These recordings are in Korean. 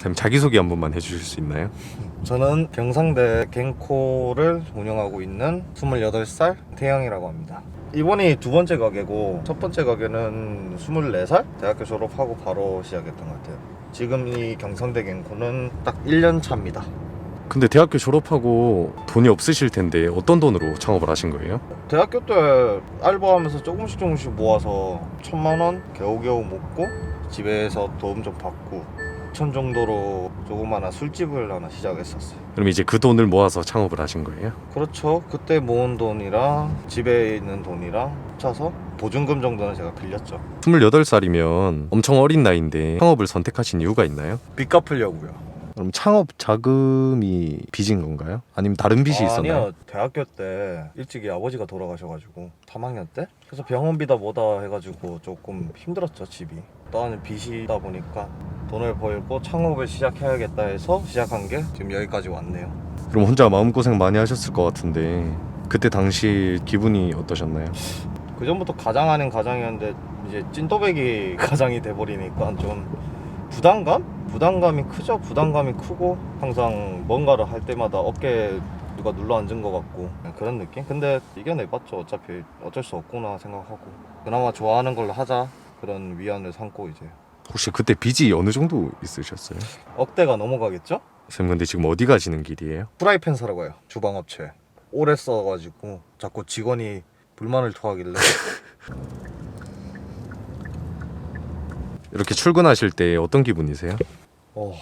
그럼 자기소개 한 번만 해주실 수 있나요? 저는 경상대 갱코를 운영하고 있는 28살 태영이라고 합니다. 이번이 두 번째 가게고 첫 번째 가게는 24살 대학교 졸업하고 바로 시작했던 것 같아요. 지금 이 경상대 갱코는 딱 1년 차입니다. 근데 대학교 졸업하고 돈이 없으실 텐데 어떤 돈으로 창업을 하신 거예요? 대학교 때 알바하면서 조금씩 조금씩 모아서 천만 원 겨우겨우 먹고 집에서 도움 좀 받고 천 정도로 조그마한 술집을 하나 시작했었어요. 그럼 이제 그 돈을 모아서 창업을 하신 거예요? 그렇죠. 그때 모은 돈이랑 집에 있는 돈이랑 합쳐서 보증금 정도는 제가 빌렸죠. 28살이면 엄청 어린 나이인데 창업을 선택하신 이유가 있나요? 빚 갚으려고요. 그럼 창업 자금이 빚인 건가요? 아니면 다른 빚이 있었나요? 아니요. 대학교 때 일찍이 아버지가 돌아가셔가지고 3학년 때 그래서 병원비다 뭐다 해가지고 조금 힘들었죠 집이. 나는 빚이다 보니까 돈을 벌고 창업을 시작해야겠다 해서 시작한 게 지금 여기까지 왔네요. 그럼 혼자 마음고생 많이 하셨을 것 같은데 그때 당시 기분이 어떠셨나요? 그 전부터 가장 아닌 가장이었는데 이제 찐또배기 가장이 돼버리니까 좀 부담감? 부담감이 크죠. 부담감이 크고 항상 뭔가를 할 때마다 어깨에 누가 눌러 앉은 것 같고 그런 느낌? 근데 이겨내봤죠. 어차피 어쩔 수 없구나 생각하고 그나마 좋아하는 걸로 하자 그런 위안을 삼고 이제 혹시 그때 빚이 어느 정도 있으셨어요? 억대가 넘어가겠죠? 쌤 근데 지금 어디 가시는 길이에요? 프라이팬 사러 가요. 주방업체. 오래 써가지고 자꾸 직원이 불만을 토하길래 이렇게 출근하실 때 어떤 기분이세요? 어,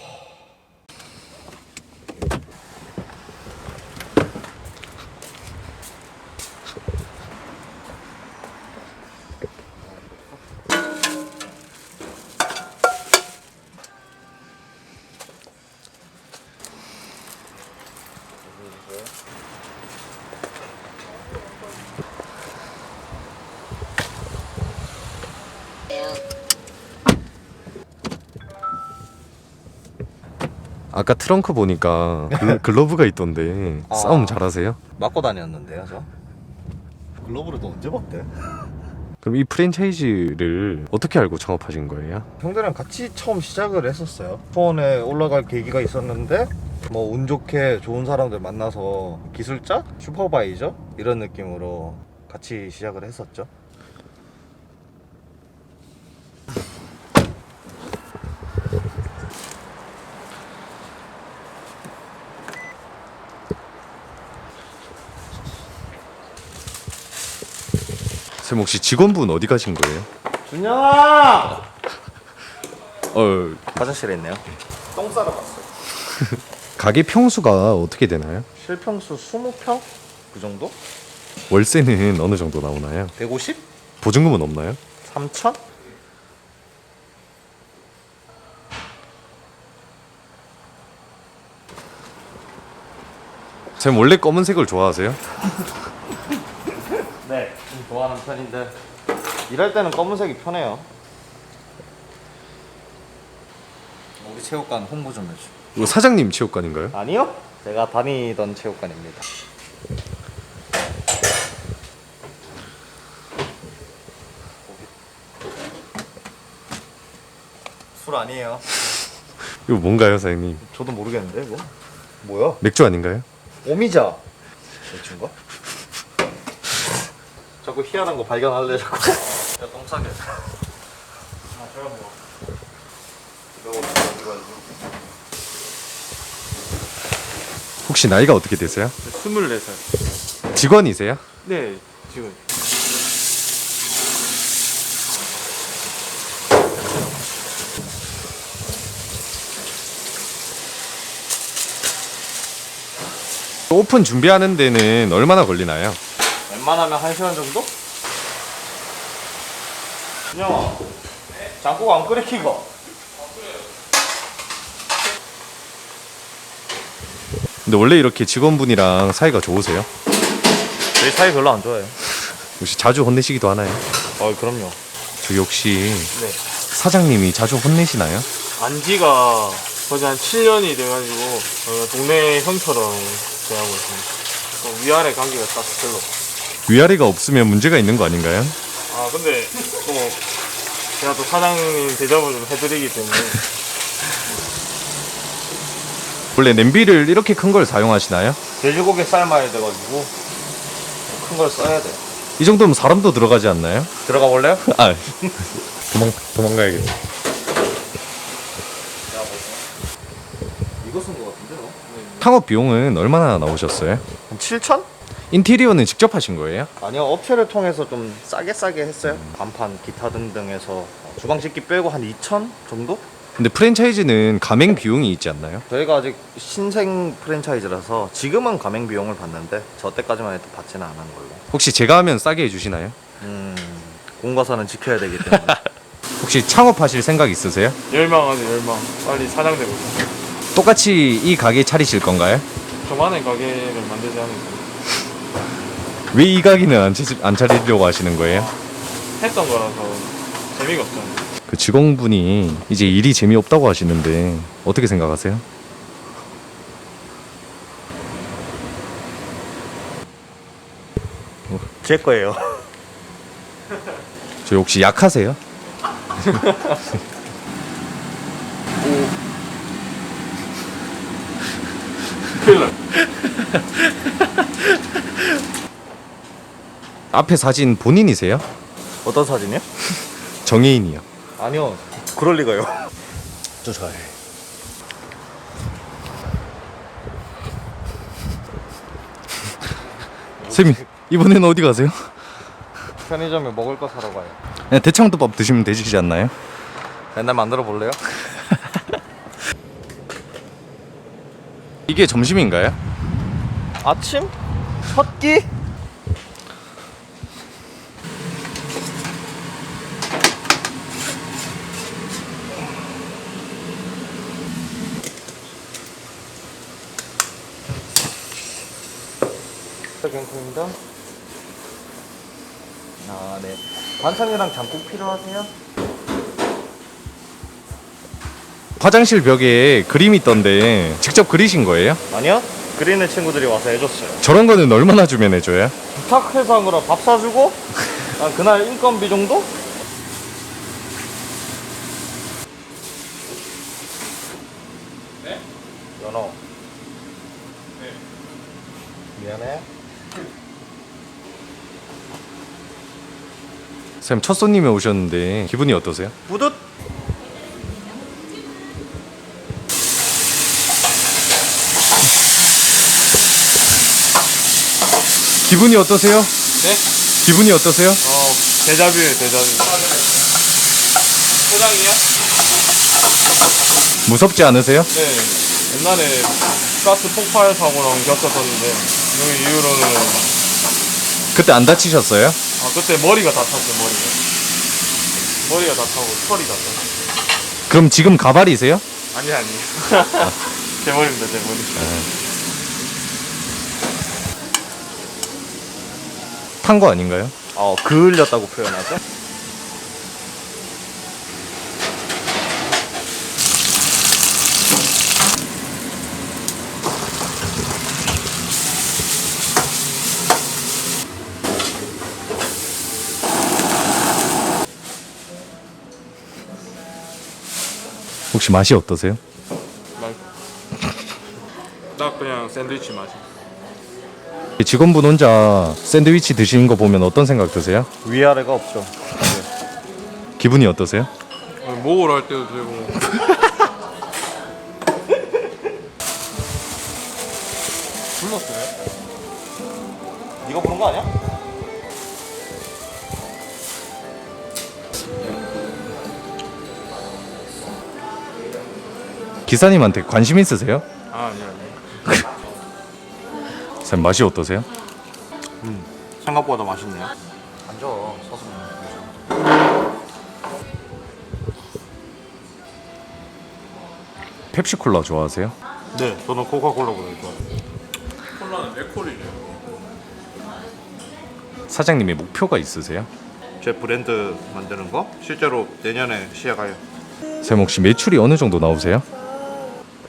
아까 트렁크 보니까 글, 글러브가 있던데 아. 싸움 잘하세요? 맞고 다녔는데요, 저. 글로브를 또 언제 봤대? 그럼 이 프랜차이즈를 어떻게 알고 창업하신 거예요? 형들이랑 같이 처음 시작을 했었어요. 수원에 올라갈 계기가 있었는데 뭐 운 좋게 좋은 사람들 만나서 기술자, 슈퍼바이저 이런 느낌으로 같이 시작을 했었죠. 쌤 혹시 직원분 어디 가신 거예요? 준영아! 어 화장실에 있네요. 똥 싸러 갔어요. 가게 평수가 어떻게 되나요? 실평수 20평? 그 정도? 월세는 어느 정도 나오나요? 150? 보증금은 없나요? 3천? 쌤 원래 검은색을 좋아하세요? 좋아하는 편인데 일할 때는 검은색이 편해요. 우리 체육관 홍보 좀 해줘. 이거 사장님 체육관인가요? 아니요. 제가 다니던 체육관입니다. 술 아니에요. 이거 뭔가요 사장님? 저도 모르겠는데 이거 뭐야? 맥주 아닌가요? 오미자 맥주인가? 자꾸 희한한 거 발견할래 자꾸. 야똥 싸게. 아 뭐. 이거 이거. 혹시 나이가 어떻게 되세요? 24살. 직원이세요? 네, 지금. 오픈 준비하는 데는 얼마나 걸리나요? 웬만하면 한 시간 정도? 준영아 장국 안 끓여 키고 근데 원래 이렇게 직원분이랑 사이가 좋으세요? 저희 사이 별로 안 좋아해요 혹시 자주 혼내시기도 하나요? 아 그럼요 저기 혹시 네. 사장님이 자주 혼내시나요? 안지가 거의 한 7년이 돼가지고 저희가 동네 형처럼 대하고 있습니다. 어, 위아래 관계가 딱 별로. 위아래가 없으면 문제가 있는 거 아닌가요? 아 근데 또 제가 또 사장님 대접을 좀 해드리기 때문에 원래 냄비를 이렇게 큰 걸 사용하시나요? 돼지고기 삶아야 돼가지고 큰 걸 써야 돼. 이 정도면 사람도 들어가지 않나요? 들어가 볼래요? 아 도망 도망가야겠다. 이거 쓴거 같은데요? 창업 비용은 얼마나 나오셨어요? 한 7천? 인테리어는 직접 하신 거예요? 아니요 업체를 통해서 좀 싸게 싸게 했어요. 간판, 기타 등등해서 주방 식기 빼고 한 2천 정도? 근데 프랜차이즈는 가맹 비용이 있지 않나요? 저희가 아직 신생 프랜차이즈라서 지금은 가맹 비용을 받는데 저 때까지만 해도 받지는 않은 걸로. 혹시 제가 하면 싸게 해주시나요? 음, 공과사는 지켜야 되기 때문에. 혹시 창업하실 생각 있으세요? 열망하죠 열망. 빨리 사장 되고 싶어. 똑같이 이 가게 차리실 건가요? 저만의 가게를 만들지 않을까. 왜 이 가게는 안, 차- 안 차리려고 하시는 거예요? 했던 거라서 재미가 없잖아요. 그 직원분이 이제 일이 재미없다고 하시는데 어떻게 생각하세요? 제 거예요. 저 혹시 약하세요? 큰일 날. 앞에 사진 본인이세요? 어떤 사진이요? 정혜인이요. 아니요. 그럴 리가요. 저 잘. 쌤이 이번에는 어디 가세요? 편의점에 먹을 거 사러 가요. 그냥 대창덮밥 드시면 되시지 않나요? 맨날 만들어 볼래요? 이게 점심인가요? 아침? 첫 끼? 괜찮습니다. 아, 네. 반찬이랑 장국 필요하세요? 화장실 벽에 그림이 있던데 직접 그리신 거예요? 아니요. 그리는 친구들이 와서 해줬어요. 저런 거는 얼마나 주면 해줘요? 부탁해서 그럼 밥 사주고 아, 그날 인건비 정도? 네? 연어 네 미안해 쌤첫 손님이 오셨는데 기분이 어떠세요? 뿌듯 기분이 어떠세요? 네? 기분이 어떠세요? 어 대자뷰예요 대자뷰. 포장이야? 무섭지 않으세요? 네. 옛날에 가스 폭발 사고랑 겪었었는데 그 이후로는 그때 안 다치셨어요? 아 그때 머리가 다 탔어요 머리가. 머리가 다 타고 털이 다 타고. 그럼 지금 가발이세요? 아니 아니. 제 머리입니다 제 머리. 탄 거 아닌가요? 어 그을렸다고 표현하죠? 혹시 맛이 어떠세요? 나 그냥 샌드위치 맛이. 직원분 혼자 샌드위치 드시는 거 보면 어떤 생각 드세요? 위아래가 없죠 기분이 어떠세요? 목을 할 때도 되고. 굶었어요? 네가 부른 거 아니야? 기사님한테 관심 있으세요? 아 아니 아니. 쌤 맛이 어떠세요? 생각보다 맛있네요 앉아 서서 펩시콜라 좋아하세요? 네 저는 코카콜라보다 좋아해요 콜라는 맥콜이래요. 사장님의 목표가 있으세요? 제 브랜드 만드는 거 실제로 내년에 시작해요 쌤 혹시 매출이 어느 정도 나오세요?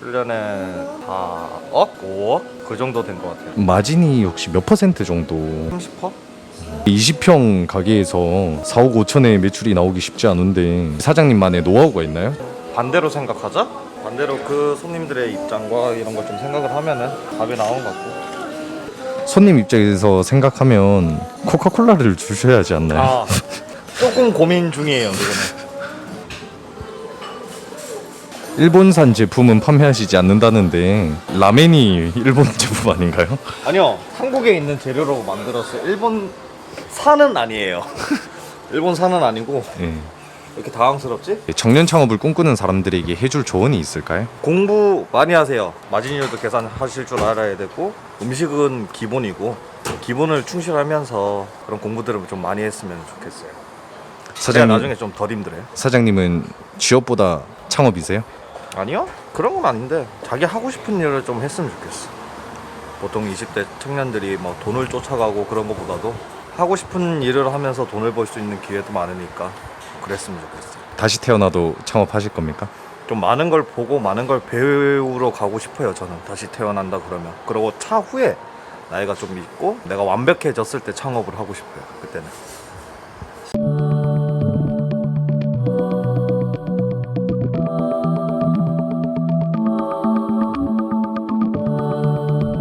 1년에 4억? 5억? 그 정도 된 것 같아요 마진이 혹시 몇 퍼센트 정도? 30%? 20평 가게에서 4억 5천의 매출이 나오기 쉽지 않은데 사장님만의 노하우가 있나요? 반대로 생각하자. 반대로 그 손님들의 입장과 이런 걸 좀 생각을 하면은 답이 나온 것 같고. 손님 입장에서 생각하면 코카콜라를 주셔야지 않나요? 아 조금 고민 중이에요 지금은. 일본산 제품은 판매하시지 않는다는데 라멘이 일본 제품 아닌가요? 아니요 한국에 있는 재료로 만들었어요. 일본 산은 아니에요. 일본 산은 아니고 예. 왜 이렇게 당황스럽지? 청년 창업을 꿈꾸는 사람들에게 해줄 조언이 있을까요? 공부 많이 하세요. 마진율도 계산하실 줄 알아야 되고 음식은 기본이고 기본을 충실하면서 그런 공부들을 좀 많이 했으면 좋겠어요. 제가 사장님, 나중에 좀 덜 힘들어요. 사장님은 취업보다 창업이세요? 아니요 그런 건 아닌데 자기 하고 싶은 일을 좀 했으면 좋겠어. 보통 20대 청년들이 뭐 돈을 쫓아가고 그런 것보다도 하고 싶은 일을 하면서 돈을 벌 수 있는 기회도 많으니까 그랬으면 좋겠어요. 다시 태어나도 창업하실 겁니까? 좀 많은 걸 보고 많은 걸 배우러 가고 싶어요 저는 다시 태어난다 그러면 그리고 차후에 나이가 좀 있고 내가 완벽해졌을 때 창업을 하고 싶어요 그때는